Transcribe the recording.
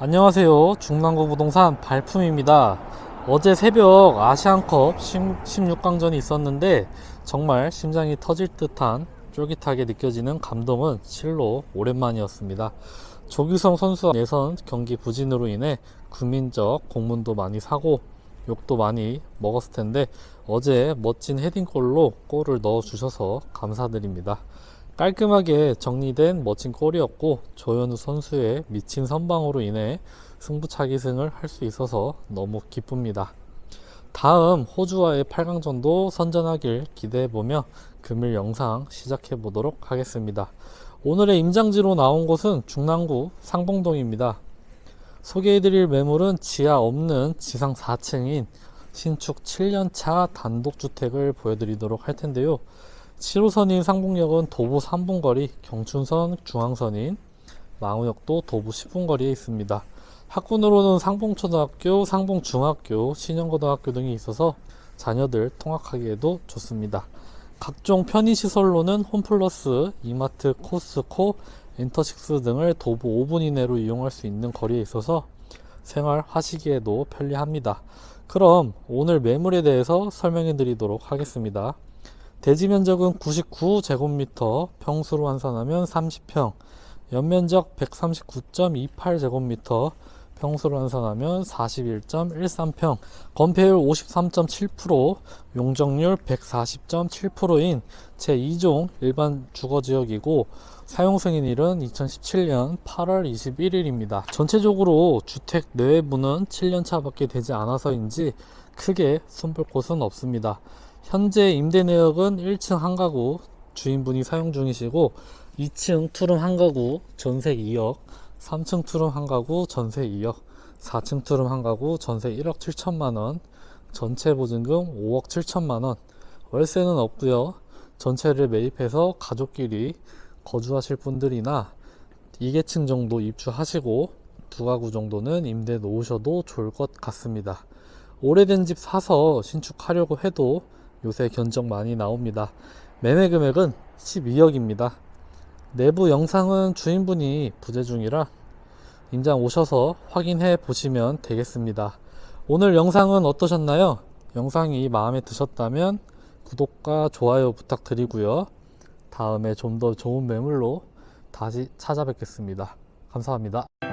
안녕하세요. 중랑구 부동산 발품입니다. 어제 새벽 아시안컵 16강전이 있었는데 정말 심장이 터질 듯한 쫄깃하게 느껴지는 감동은 실로 오랜만이었습니다. 조규성 선수와 내선 경기 부진으로 인해 국민적 공문도 많이 사고 욕도 많이 먹었을 텐데 어제 멋진 헤딩골로 골을 넣어 주셔서 감사드립니다. 깔끔하게 정리된 멋진 골이었고 조현우 선수의 미친 선방으로 인해 승부차기승을 할 수 있어서 너무 기쁩니다. 다음 호주와의 8강전도 선전하길 기대해보며 금일 영상 시작해 보도록 하겠습니다. 오늘의 임장지로 나온 곳은 중랑구 상봉동입니다. 소개해드릴 매물은 지하 없는 지상 4층인 신축 7년차 단독주택을 보여드리도록 할 텐데요. 7호선인 상봉역은 도보 3분 거리, 경춘선 중앙선인 망우역도 도보 10분 거리에 있습니다. 학군으로는 상봉초등학교, 상봉중학교, 신영고등학교 등이 있어서 자녀들 통학하기에도 좋습니다. 각종 편의시설로는 홈플러스, 이마트, 코스코, 엔터식스 등을 도보 5분 이내로 이용할 수 있는 거리에 있어서 생활하시기에도 편리합니다. 그럼 오늘 매물에 대해서 설명해 드리도록 하겠습니다. 대지 면적은 99제곱미터, 평수로 환산하면 30평, 연면적 139.28제곱미터, 평수로 환산하면 41.13평, 건폐율 53.7%, 용적률 140.7%인 제2종 일반 주거지역이고 사용 승인일은 2017년 8월 21일입니다. 전체적으로 주택 내외부는 7년차밖에 되지 않아서인지 크게 손볼 곳은 없습니다. 현재 임대 내역은 1층 한 가구 주인분이 사용 중이시고 2층 투룸 한 가구 전세 2억 3층 투룸 한 가구 전세 2억 4층 투룸 한 가구 전세 1억 7천만원 전체 보증금 5억 7천만원. 월세는 없고요. 전체를 매입해서 가족끼리 거주하실 분들이나 2계층 정도 입주하시고 두 가구 정도는 임대 놓으셔도 좋을 것 같습니다. 오래된 집 사서 신축하려고 해도 요새 견적 많이 나옵니다. 매매 금액은 12억입니다. 내부 영상은 주인분이 부재 중이라 임장 오셔서 확인해 보시면 되겠습니다. 오늘 영상은 어떠셨나요? 영상이 마음에 드셨다면 구독과 좋아요 부탁드리고요. 다음에 좀 더 좋은 매물로 다시 찾아뵙겠습니다. 감사합니다.